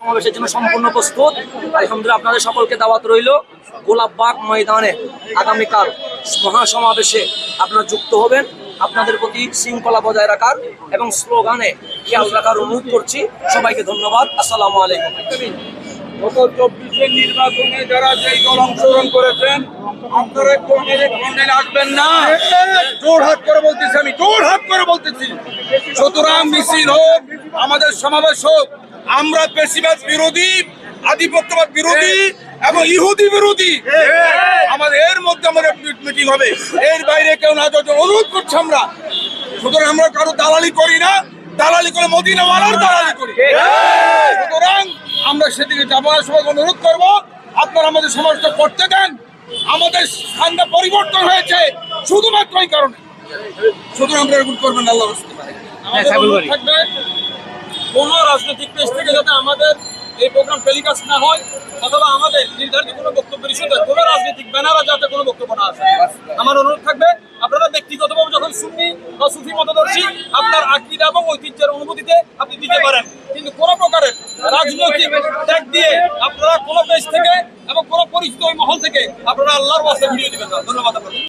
সমাবেশের জন্য সম্পূর্ণ প্রস্তুত। আলহামদুলিল্লাহ আপনাদের সকলকে দাওয়াত রইল গোলাপবাগ ময়দানে। আগামীকাল মহাসমাবেশে আপনারা যুক্ত হবেন। আপনাদের প্রতি শৃঙ্খলা বজায় রাখার এবং স্লোগানে খেয়াল রাখার অনুরোধ করছি। সবাইকে ধন্যবাদ। আসসালামু আলাইকুম। গত চব্বিশের নির্বাচনে যারা যেই দল অংশগ্রহণ করেছেন, আপনারা আসবেন না? করে বলতেছি আমি করে বলতেছি। মিছিল হোক, আমাদের সমাবেশ হোক আমরা বেশিরভাগ বিরোধী আধিপত্যবাদ বিরোধী এবং ইহুদি বিরোধী। আমাদের এর মধ্যে আমাদের মিটিং হবে। এর বাইরে কেউ না জন্য অনুরোধ করছি আমরা। সুতরাং আমরা কারও দালালি করি না। দালালি করে মদিনাওয়ালার দালালি করি। সুতরাং আমরা সেদিকে যাবার সময় অনুরোধ করব আপনারা আমাদের সমাজটা করতে দেন। আমাদের স্থানটা পরিবর্তন হয়েছে শুধুমাত্র এই কারণে। সুতরাং আমরা এরকম করবেন আল্লাহ অনুরোধ থাকবে। কোনো রাজনৈতিক পেশ থেকে যাতে আমাদের এই প্রোগ্রাম টেলিকাস্ট না হয় অথবা আমাদের নির্ধারিত কোনো বক্তব্যের ইস্যুতে কোনো রাজনৈতিক ব্যানারে যাতে কোনো বক্তব্য না আসে। আমার অনুরোধ থাকবে, আপনারা ব্যক্তিগতভাবে যখন সুন্নি বা সুফি মতদর্শী, আপনার আকিদা এবং ঐতিহ্যের অনুভূতিতে আপনি দিতে পারেন। কিন্তু কোনো প্রকারের রাজনৈতিক ট্যাগ দিয়ে আপনারা কোনো দেশ থেকে এবং কোনো পরিচিত ওই মহল থেকে আপনারা আল্লাহর বাসে ভিডিও দিবেন ধন্যবাদ আপনাদের।